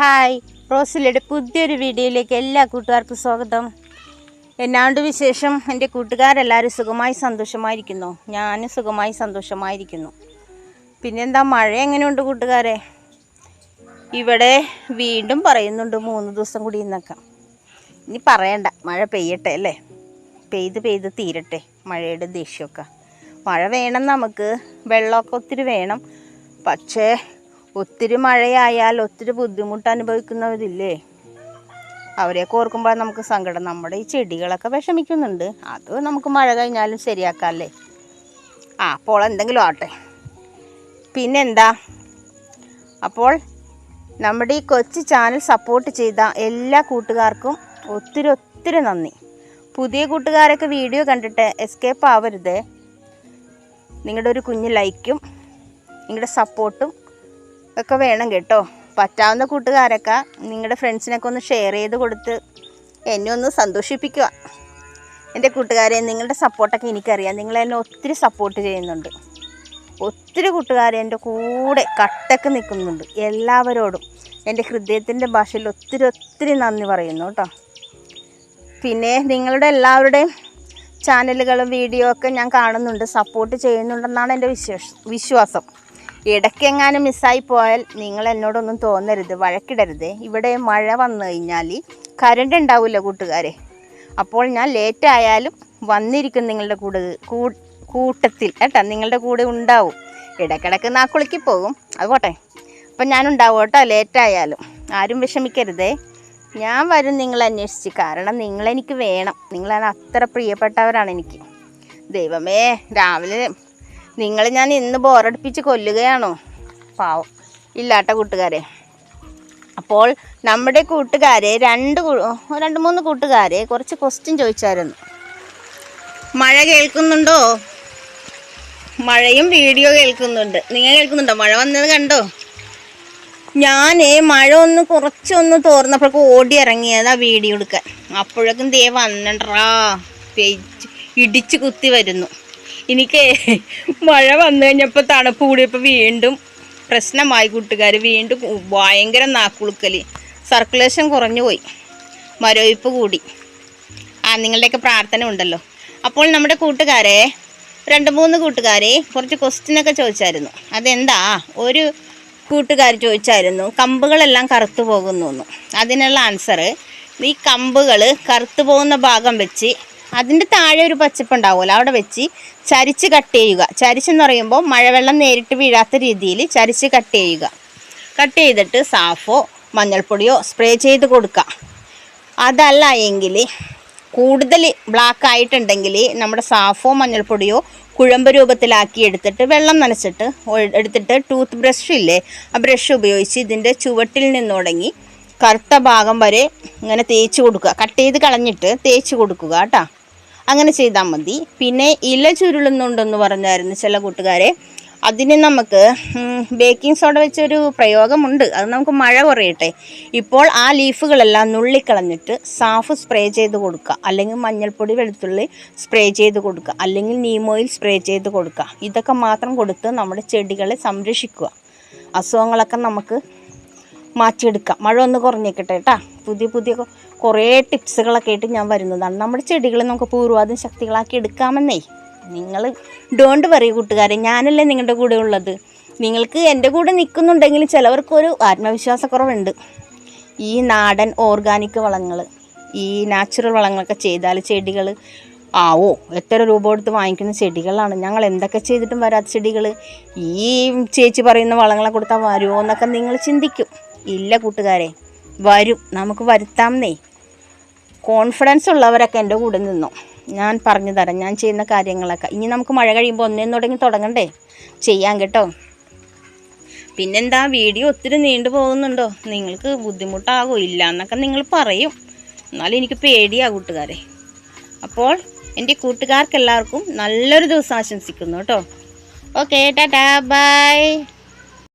Hi. റോസിലയുടെ പുതിയൊരു വീഡിയോയിലേക്ക് എല്ലാ കൂട്ടുകാർക്കും സ്വാഗതം. എന്നാണ്ട് വിശേഷം? എന്റെ കൂട്ടുകാരെല്ലാവരും സുഖമായി സന്തോഷമായിരിക്കുന്നു. ഞാനും സുഖമായി സന്തോഷമായിരിക്കുന്നു. പിന്നെന്താ മഴ എങ്ങനെയുണ്ട് കൂട്ടുകാരെ? ഇവിടെ വീണ്ടും പറയുന്നുണ്ട് മൂന്ന് ദിവസം കൂടി ഇന്നൊക്കെ. ഇനി പറയണ്ട മഴ പെയ്യട്ടെ അല്ലേ? പെയ്ത് പെയ്ത് തീരട്ടെ മഴയുടെ ദേഷ്യമൊക്കെ. മഴ വേണം നമുക്ക് വെള്ളമൊക്കെ ഒത്തിരി വേണം. പക്ഷേ ഒത്തിരി മഴയായാൽ ഒത്തിരി ബുദ്ധിമുട്ട് അനുഭവിക്കുന്നവരില്ലേ? അവരെയൊക്കെ ഓർക്കുമ്പോൾ നമുക്ക് സങ്കടം. നമ്മുടെ ഈ ചെടികളൊക്കെ വിഷമിക്കുന്നുണ്ട്. അത് നമുക്ക് മഴ കഴിഞ്ഞാലും ശരിയാക്കാമല്ലേ ആ അപ്പോൾ എന്തെങ്കിലും ആട്ടെ പിന്നെന്താ? അപ്പോൾ നമ്മുടെ ഈ കൊച്ചു ചാനൽ സപ്പോർട്ട് ചെയ്ത എല്ലാ കൂട്ടുകാർക്കും ഒത്തിരി ഒത്തിരി നന്ദി. പുതിയ കൂട്ടുകാരൊക്കെ വീഡിയോ കണ്ടിട്ട് എസ്കേപ്പ് ആവരുത്. നിങ്ങളുടെ ഒരു കുഞ്ഞ് ലൈക്കും നിങ്ങളുടെ സപ്പോർട്ടും ഒക്കെ വേണം കേട്ടോ. പറ്റാവുന്ന കൂട്ടുകാരൊക്കെ നിങ്ങളുടെ ഫ്രണ്ട്സിനൊക്കെ ഒന്ന് ഷെയർ ചെയ്ത് കൊടുത്ത് എന്നെ ഒന്ന് സന്തോഷിപ്പിക്കുക. എന്റെ കൂട്ടുകാരെ നിങ്ങളുടെ സപ്പോർട്ടൊക്കെ എനിക്കറിയാം. നിങ്ങൾ എന്നെ ഒത്തിരി സപ്പോർട്ട് ചെയ്യുന്നുണ്ട്. ഒത്തിരി കൂട്ടുകാർ എന്റെ കൂടെ കട്ടക്ക് നിൽക്കുന്നുണ്ട്. എല്ലാവരോടും എന്റെ ഹൃദയത്തിന്റെ ഭാഷയിൽ ഒത്തിരി ഒത്തിരി നന്ദി പറയുന്നു കേട്ടോ. പിന്നെ നിങ്ങളുടെ എല്ലാവരുടെയും ചാനലുകളും വീഡിയോ ഒക്കെ ഞാൻ കാണുന്നുണ്ട്. സപ്പോർട്ട് ചെയ്യുന്നുണ്ടെന്നാണ് എന്റെ വിശ്വാസ വിശ്വാസം. ഇടയ്ക്കെങ്ങാനും മിസ്സായി പോയാൽ നിങ്ങൾ എന്നോടൊന്നും തോന്നരുത് വഴക്കിടരുത്. ഇവിടെ മഴ വന്നു കഴിഞ്ഞാൽ കരണ്ട് ഉണ്ടാവില്ല കൂട്ടുകാരെ? അപ്പോൾ ഞാൻ ലേറ്റ് ആയാലും വന്നിരിക്കും നിങ്ങളുടെ കൂടെ കൂട്ടത്തിൽ. കേട്ടോ നിങ്ങളുടെ കൂടെ ഉണ്ടാവും. ഇടയ്ക്കിടയ്ക്ക് നാക്കുളിക്ക് പോകും. അത് പോട്ടെ അപ്പം ഞാനുണ്ടാവും കേട്ടോ ലേറ്റ് ആയാലും. ആരും വിഷമിക്കരുതേ. ഞാൻ വരും നിങ്ങൾ അന്വേഷിച്ച്. കാരണം നിങ്ങളെനിക്ക് വേണം. നിങ്ങളാണ് അത്ര പ്രിയപ്പെട്ടവരാണ് എനിക്ക്. ദൈവമേ രാവിലെ നിങ്ങൾ ഞാൻ ഇന്ന് ബോറടിപ്പിച്ച് കൊല്ലുകയാണോ? പാവം. ഇല്ലാട്ട കൂട്ടുകാരെ. അപ്പോൾ നമ്മുടെ കൂട്ടുകാരെ രണ്ട് രണ്ട് മൂന്ന് കൂട്ടുകാരെ കുറച്ച് ക്വസ്റ്റ്യൻ ചോദിച്ചായിരുന്നു. മഴ കേൾക്കുന്നുണ്ടോ? മഴയും വീഡിയോ കേൾക്കുന്നുണ്ട്. നിങ്ങൾ കേൾക്കുന്നുണ്ടോ? മഴ വന്നത് കണ്ടോ? ഞാൻ മഴ ഒന്ന് കുറച്ചൊന്ന് തോർന്നപ്പോഴേക്കും ഓടി ഇറങ്ങിയതാ വീഡിയോ എടുക്കാൻ. അപ്പോഴേക്കും ദേ വന്നിട്ടാ ഇടിച്ച് കുത്തി വരുന്നു. എനിക്ക് മഴ വന്നു കഴിഞ്ഞപ്പോൾ തണുപ്പ് കൂടിയപ്പോൾ വീണ്ടും പ്രശ്നമായി കൂട്ടുകാർ വീണ്ടും ഭയങ്കര നാക്കുളുക്കൽ സർക്കുലേഷൻ കുറഞ്ഞു പോയി. മരവിപ്പ് കൂടി. ആ നിങ്ങളുടെയൊക്കെ പ്രാർത്ഥന ഉണ്ടല്ലോ. അപ്പോൾ നമ്മുടെ കൂട്ടുകാരെ രണ്ട് മൂന്ന് കൂട്ടുകാരെ കുറച്ച് ക്വസ്റ്റ്യനൊക്കെ ചോദിച്ചായിരുന്നു. അതെന്താ? ഒരു കൂട്ടുകാർ ചോദിച്ചായിരുന്നു കമ്പുകളെല്ലാം കറുത്തു പോകുന്നു. അതിനുള്ള ആൻസർ ഈ കമ്പുകൾ കറുത്തു പോകുന്ന ഭാഗം വെച്ച് അതിന്റെ താഴെ ഒരു പച്ചപ്പ് ഉണ്ടാവുമല്ലോ അവിടെ വെച്ച് ചരിച്ച് കട്ട് ചെയ്യുക. ചരിച്ചെന്ന് പറയുമ്പോൾ മഴവെള്ളം നേരിട്ട് വീഴാത്ത രീതിയിൽ ചരിച്ച് കട്ട് ചെയ്യുക. കട്ട് ചെയ്തിട്ട് സാഫോ മഞ്ഞൾപ്പൊടിയോ സ്പ്രേ ചെയ്ത് കൊടുക്കുക. അതല്ല എങ്കിൽ കൂടുതൽ ബ്ലാക്ക് ആയിട്ടുണ്ടെങ്കിൽ നമ്മുടെ സാഫോ മഞ്ഞൾപ്പൊടിയോ കുഴമ്പ് രൂപത്തിലാക്കി എടുത്തിട്ട് വെള്ളം നനച്ചിട്ട് എടുത്തിട്ട് ടൂത്ത് ബ്രഷ് ഇല്ലേ ആ ബ്രഷ് ഉപയോഗിച്ച് ഇതിന്റെ ചുവട്ടിൽ നിന്ന് തുടങ്ങി കറുത്ത ഭാഗം വരെ ഇങ്ങനെ തേച്ച് കൊടുക്കുക. കട്ട് ചെയ്ത് കളഞ്ഞിട്ട് തേച്ച് കൊടുക്കുക കേട്ടോ. അങ്ങനെ ചെയ്താൽ മതി. പിന്നെ ഇല ചുരുളുന്നുണ്ടെന്ന് പറഞ്ഞായിരുന്നു ചില കൂട്ടുകാരെ. അതിന് നമുക്ക് ബേക്കിംഗ് സോഡ വെച്ചൊരു പ്രയോഗമുണ്ട്. അത് നമുക്ക് മഴ കുറയട്ടെ. ഇപ്പോൾ ആ ലീഫുകളെല്ലാം നുള്ളിക്കളഞ്ഞിട്ട് സാഫ് സ്പ്രേ ചെയ്ത് കൊടുക്കുക. അല്ലെങ്കിൽ മഞ്ഞൾപ്പൊടി വെളുത്തുള്ളി സ്പ്രേ ചെയ്ത് കൊടുക്കുക. അല്ലെങ്കിൽ നീം ഓയിൽ സ്പ്രേ ചെയ്ത് കൊടുക്കുക. ഇതൊക്കെ മാത്രം കൊടുത്ത് നമ്മുടെ ചെടികളെ സംരക്ഷിക്കുക. അസുഖങ്ങളൊക്കെ നമുക്ക് മാറ്റിയെടുക്കാം. മഴ ഒന്ന് കുറഞ്ഞേക്കട്ടെ കേട്ടാ. പുതിയ പുതിയ കുറേ ടിപ്സുകളൊക്കെ ആയിട്ട് ഞാൻ വരുന്നതാണ്. നമ്മുടെ ചെടികളെ നമുക്ക് പൂർവാദം ശക്തികളാക്കി എടുക്കാമെന്നേ. നിങ്ങൾ ഡോണ്ട് പറയൂ കൂട്ടുകാരെ ഞാനല്ലേ നിങ്ങളുടെ കൂടെ ഉള്ളത്. നിങ്ങൾക്ക് എന്റെ കൂടെ നിൽക്കുന്നുണ്ടെങ്കിൽ ചിലവർക്കൊരു ആത്മവിശ്വാസക്കുറവുണ്ട്. ഈ നാടൻ ഓർഗാനിക് വളങ്ങൾ ഈ നാച്ചുറൽ വളങ്ങളൊക്കെ ചെയ്താൽ ചെടികൾ ആവോ? എത്ര രൂപ കൊടുത്ത് വാങ്ങിക്കുന്ന ചെടികളാണ്? ഞങ്ങൾ എന്തൊക്കെ ചെയ്തിട്ടും വരാത്ത ചെടികൾ? ഈ ചേച്ചി പറയുന്ന വളങ്ങളെ കൊടുത്താൽ വരുമോ എന്നൊക്കെ നിങ്ങൾ ചിന്തിക്കും. ഇല്ല കൂട്ടുകാരെ വരും. നമുക്ക് വരുത്താമെന്നേ കോൺഫിഡൻസ് ഉള്ളവരൊക്കെ എന്റെ കൂടെ നിന്നു. ഞാൻ പറഞ്ഞു തരാം ഞാൻ ചെയ്യുന്ന കാര്യങ്ങളൊക്കെ. ഇനി നമുക്ക് മഴ കഴിയുമ്പോൾ ഒന്നേന്ന് തുടങ്ങി തുടങ്ങണ്ടേ? ചെയ്യാം കേട്ടോ. പിന്നെന്താ വീഡിയോ ഒത്തിരി നീണ്ടു പോകുന്നുണ്ടോ? നിങ്ങൾക്ക് ബുദ്ധിമുട്ടാകോ ഇല്ല എന്നൊക്കെ നിങ്ങൾ പറയും. എന്നാലും എനിക്ക് പേടിയാ കൂട്ടുകാരെ. അപ്പോൾ എന്റെ കൂട്ടുകാർക്ക് എല്ലാവർക്കും നല്ലൊരു ദിവസം ആശംസിക്കുന്നു കേട്ടോ. Okay tata bye.